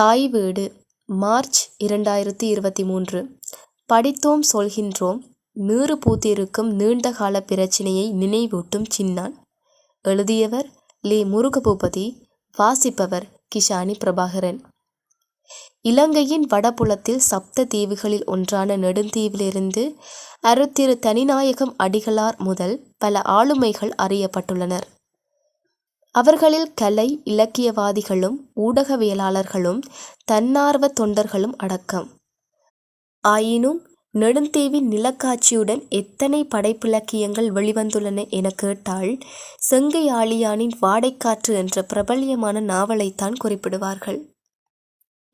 தாய் வீடு மார்ச் இரண்டாயிரத்தி இருபத்தி மூன்று. படித்தோம் சொல்கின்றோம் நீறு பூத்திருக்கும் நீண்டகால பிரச்சினையை நினைவூட்டும் சின்னான். எழுதியவர் லி. முருகபூபதி வாசிப்பவர் கிஷானி பிரபாகரன். இலங்கையின் வடபுலத்தில் சப்த தீவுகளில் ஒன்றான நெடுந்தீவிலிருந்து அருத்திரு தனிநாயகம் அடிகளார் முதல் பல ஆளுமைகள் அறியப்பட்டுள்ளனர். அவர்களில் கலை இலக்கியவாதிகளும் ஊடகவியலாளர்களும் தன்னார்வ தொண்டர்களும் அடக்கம். ஆயினும் நெடுந்தீவின் நிலக்காட்சியுடன் எத்தனை படைப்பிலக்கியங்கள் வெளிவந்துள்ளன என கேட்டால் செங்கை ஆழியானின் வாடைக்காற்று என்ற பிரபல்யமான நாவலைத்தான் குறிப்பிடுவார்கள்.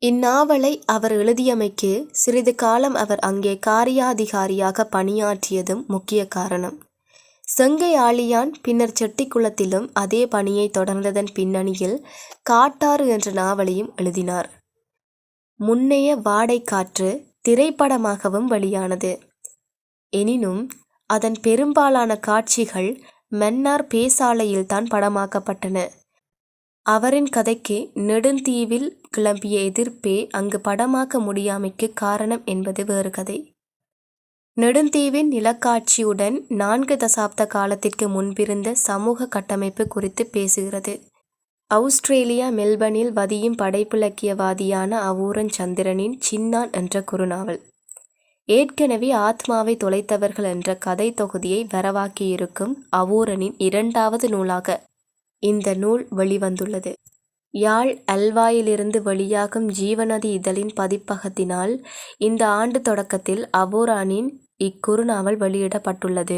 இந்நாவலை அவர் எழுதியமைக்கு சிறிது காலம் அவர் அங்கே காரியாதிகாரியாக பணியாற்றியதும் முக்கிய காரணம். செங்கை ஆழியான் பின்னர் செட்டிக்குளத்திலும் அதே பணியை தொடர்ந்ததன் பின்னணியில் காட்டாறு என்ற நாவலையும் எழுதினார். முன்னைய வாடைக்காற்று திரைப்படமாகவும் வெளியானது. எனினும் அதன் பெரும்பாலான காட்சிகள் மன்னார் பேசாலையில்தான் படமாக்கப்பட்டன. அவரின் கதைக்கு நெடுந்தீவில் கிளம்பிய எதிர்ப்பே அங்கு படமாக்க முடியாமைக்கு காரணம் என்பது வேறு கதை. நெடுந்தீவின் நிலக்காட்சியுடன் நான்கு தசாப்த காலத்திற்கு முன்பிருந்த சமூக கட்டமைப்பு குறித்து பேசுகிறது. அவுஸ்திரேலியா மெல்பர்னில் வதியும் படைப்பிலக்கியவாதியான அவூரன் சந்திரனின் சின்னான் என்ற குறுநாவல். ஏற்கனவே ஆத்மாவை தொலைத்தவர்கள் என்ற கதை தொகுதியை வரவாக்கியிருக்கும் அவூரனின் இரண்டாவது நூலாக இந்த நூல் வெளிவந்துள்ளது. யாழ் அல்வாயிலிருந்து வெளியாகும் ஜீவநதி இதழின் பதிப்பகத்தினால் இந்த ஆண்டு தொடக்கத்தில் அபூரானின் இக்குறுநாவல் வெளியிடப்பட்டுள்ளது.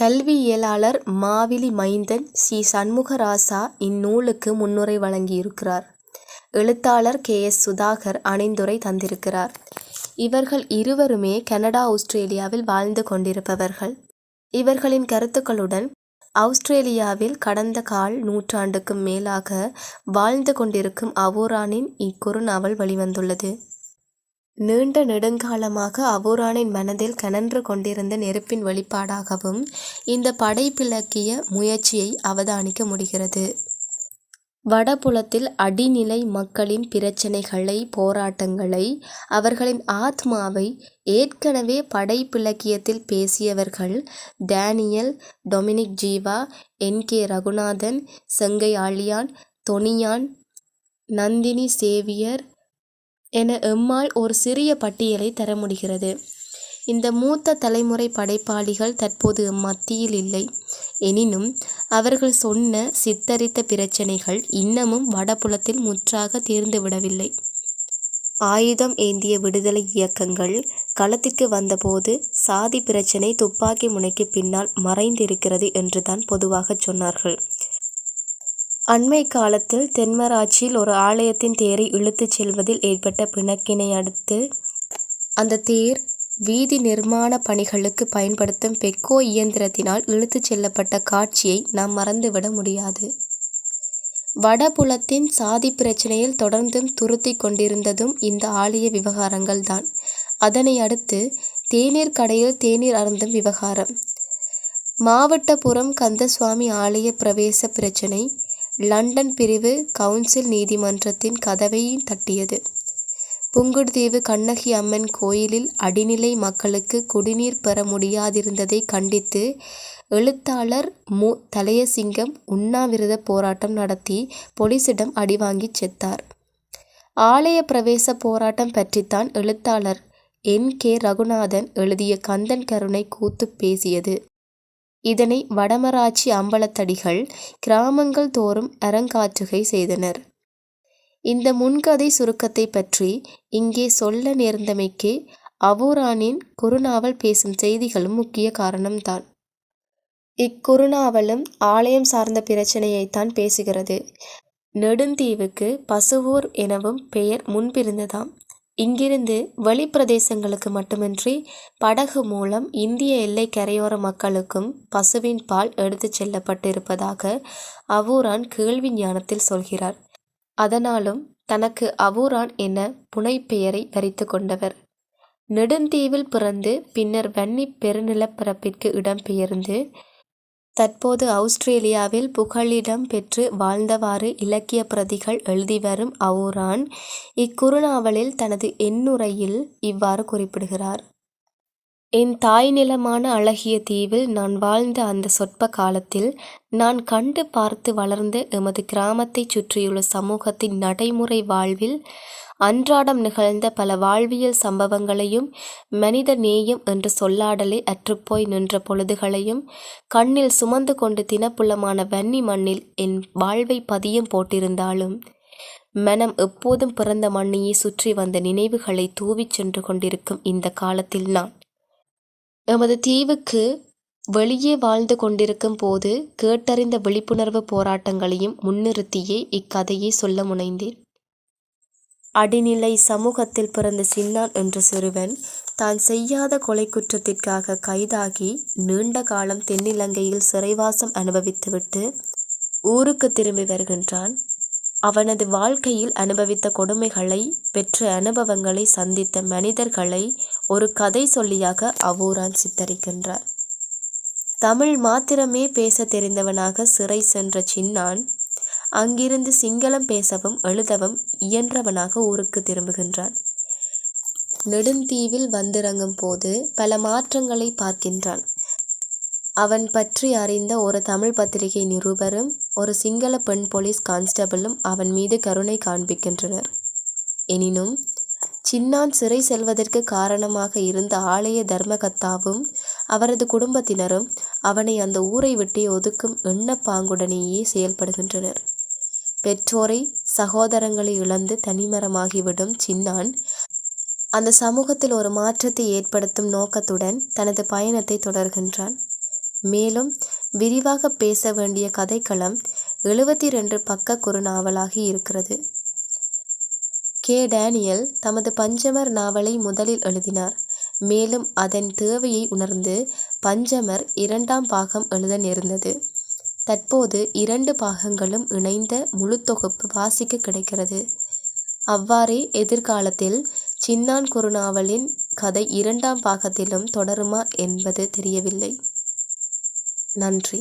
கல்வியியலாளர் மாவிலி மைந்தன் சி. சண்முகராசா இந்நூலுக்கு முன்னுரை வழங்கியிருக்கிறார். எழுத்தாளர் கே. எஸ். சுதாகர் அணிந்துரை தந்திருக்கிறார். இவர்கள் இருவருமே கனடா ஆஸ்திரேலியாவில் வாழ்ந்து கொண்டிருப்பவர்கள். இவர்களின் கருத்துக்களுடன் ஆஸ்திரேலியாவில் கடந்த கால் நூற்றாண்டுக்கும் மேலாக வாழ்ந்து கொண்டிருக்கும் அவோரானின் இக்குறுநாவல் வெளிவந்துள்ளது. நீண்ட நெடுங்காலமாக அவுரானின் மனதில் கனன்று கொண்டிருந்த நெருப்பின் வெளிப்பாடாகவும் இந்த படைப்பிலக்கிய முயற்சியை அவதானிக்க முடிகிறது. வடபுலத்தில் அடிநிலை மக்களின் பிரச்சனைகளை போராட்டங்களை அவர்களின் ஆத்மாவை ஏற்கனவே படைப்பிலக்கியத்தில் பேசியவர்கள் டேனியல் டொமினிக் ஜீவா என். கே. ரகுநாதன் செங்கை ஆழியான் தொனியான் நந்தினி சேவியர் என எம்மால் ஒரு சிறிய பட்டியலை தர முடிகிறது. இந்த மூத்த தலைமுறை படைப்பாளிகள் தற்போது மத்தியில் இல்லை. எனினும் அவர்கள் சொன்ன சித்தரித்த பிரச்சனைகள் இன்னமும் வடபுலத்தில் முற்றாக தீர்ந்துவிடவில்லை ஆயுதம் ஏந்திய விடுதலை இயக்கங்கள் களத்திற்கு வந்தபோது சாதி பிரச்சனை துப்பாக்கி முனைக்கு பின்னால் மறைந்திருக்கிறது என்றுதான் பொதுவாக சொன்னார்கள். அண்மை காலத்தில் தென்மராட்சியில் ஒரு ஆலயத்தின் தேரை இழுத்துச் செல்வதில் ஏற்பட்ட பிணக்கினை அடுத்து அந்த தேர் வீதி நிர்மாண பணிகளுக்கு பயன்படுத்தும் பெக்கோ இயந்திரத்தினால் இழுத்துச் செல்லப்பட்ட காட்சியை நாம் மறந்துவிட முடியாது. வடபுலத்தின் சாதி பிரச்சனையில் தொடர்ந்தும் துருத்தி கொண்டிருந்ததும் இந்த ஆலய விவகாரங்கள் தான். அதனை அடுத்து தேநீர் கடையில் தேநீர் அருந்தும் விவகாரம். மாவட்டபுரம் கந்தசுவாமி ஆலய பிரவேச பிரச்சினை லண்டன் பிரிவு கவுன்சில் நீதிமன்றத்தின் கதவையும் தட்டியது. புங்குடுதீவு கண்ணகி அம்மன் கோயிலில் அடிநிலை மக்களுக்கு குடிநீர் பெற முடியாதிருந்ததை கண்டித்து எழுத்தாளர் மு. தலையசிங்கம் உண்ணாவிரத போராட்டம் நடத்தி போலீசிடம் அடிவாங்கி செத்தார். ஆலய பிரவேச போராட்டம் பற்றித்தான் எழுத்தாளர் என். கே. ரகுநாதன் எழுதிய கந்தன் கருணை கூத்து பேசியது. இதனை வடமராட்சி அம்பலத்தடிகள் கிராமங்கள் தோறும் அரங்காற்றுகை செய்தனர். இந்த முன்கதை சுருக்கத்தை பற்றி இங்கே சொல்ல நேர்ந்தமைக்கு அவுரானின் குறுநாவல் பேசும் செய்திகளும் முக்கிய காரணம்தான். இக்குறுநாவலும் ஆலயம் சார்ந்த பிரச்சனையைத்தான் பேசுகிறது. நெடுந்தீவுக்கு பசுவூர் எனவும் பெயர் முன்பிருந்ததாம். இங்கிருந்து வெளிப்பிரதேசங்களுக்கு மட்டுமின்றி படகு மூலம் இந்திய எல்லை கரையோர மக்களுக்கும் பசுவின் பால் எடுத்துச் செல்லப்பட்டிருப்பதாக அவுரான் கேள்வி ஞானத்தில் சொல்கிறார். அதனாலும் தனக்கு அவூரான் என புனைப்பெயரை தரித்து கொண்டவர். நெடுந்தீவில் பிறந்து பின்னர் வன்னி பெருநிலப்பரப்பிற்கு இடம்பெயர்ந்து தற்போது அவுஸ்திரேலியாவில் புகலிடம் பெற்று வாழ்ந்தவாறு இலக்கிய பிரதிகள் எழுதிவரும் அவுரான் இக்குறுநாவலில் தனது எண்ணுரையில் இவ்வாறு குறிப்பிடுகிறார். என் தாய் நிலமான அழகிய தீவில் நான் வாழ்ந்த அந்த சொற்ப காலத்தில் நான் கண்டு பார்த்து வளர்ந்த எமது கிராமத்தைச் சுற்றியுள்ள சமூகத்தின் நடைமுறை வாழ்வில் அன்றாடம் நிகழ்ந்த பல வாழ்வியல் சம்பவங்களையும் மனித நேயம் என்று சொல்லாடலே அற்றுப்போய் நின்ற பொழுதுகளையும் கண்ணில் சுமந்து கொண்டு தினப்புலமான வன்னி மண்ணில் என் வாழ்வை பதியம் போட்டிருந்தாலும் மனம் எப்போதும் பிறந்த மண்ணையே சுற்றி வந்த நினைவுகளை தூவிச் சென்று கொண்டிருக்கும் இந்த காலத்தில் நான் எமது தீவுக்கு வெளியே வாழ்ந்து கொண்டிருக்கும் போது கேட்டறிந்த விழிப்புணர்வு போராட்டங்களையும் முன்னிறுத்தியே இக்கதையை சொல்ல முனைந்தேன். அடிநிலை சமூகத்தில் பிறந்த சின்னான் என்ற சிறுவன் தான் செய்யாத கொலை குற்றத்திற்காக கைதாகி நீண்ட காலம் தென்னிலங்கையில் சிறைவாசம் அனுபவித்துவிட்டு ஊருக்கு திரும்பி வருகின்றான். அவனது வாழ்க்கையில் அனுபவித்த கொடுமைகளை பெற்ற அனுபவங்களை சந்தித்த மனிதர்களை ஒரு கதை சொல்லியாக அவூரான் சித்தரிக்கின்றார். தமிழ் மாத்திரமே பேசத் தெரிந்தவனாக சிறை சென்ற சின்னான் அங்கிருந்து சிங்களம் பேசவும் எழுதவும் இயன்றவனாக ஊருக்கு திரும்புகின்றான். நெடுந்தீவில் வந்திறங்கும் போது பல மாற்றங்களை பார்க்கின்றான். அவன் பற்றி அறிந்த ஒரு தமிழ் பத்திரிகை நிருபரும் ஒரு சிங்கள பெண் போலீஸ் கான்ஸ்டபிளும் அவன் மீது கருணை காண்பிக்கின்றனர். எனினும் சின்னான் சிறை செல்வதற்கு காரணமாக இருந்த ஆலய தர்மகத்தாவும் அவரது குடும்பத்தினரும் அவனை அந்த ஊரை விட்டு ஒதுக்கும் எண்ணப்பாங்குடனேயே செயல்படுகின்றனர். பெற்றோரை சகோதரங்களை இழந்து தனிமரமாகிவிடும் சின்னான் அந்த சமூகத்தில் ஒரு மாற்றத்தை ஏற்படுத்தும் நோக்கத்துடன் தனது பயணத்தை தொடர்கின்றான். மேலும் விரிவாக பேச வேண்டிய கதைக்களம் எழுபத்தி ரெண்டு பக்க குறுநாவலாகி இருக்கிறது. கே. டேனியல் தமது பஞ்சமர் நாவலை முதலில் எழுதினார். மேலும் அதன் தேவையை உணர்ந்து பஞ்சமர் இரண்டாம் பாகம் எழுத நேர்ந்தது. தற்போது இரண்டு பாகங்களும் இணைந்த முழுத்தொகுப்பு வாசிக்க கிடைக்கிறது. அவ்வாறே எதிர்காலத்தில் சின்னான் குறுநாவலின் கதை இரண்டாம் பாகத்திலும் தொடருமா என்பது தெரியவில்லை. நன்றி.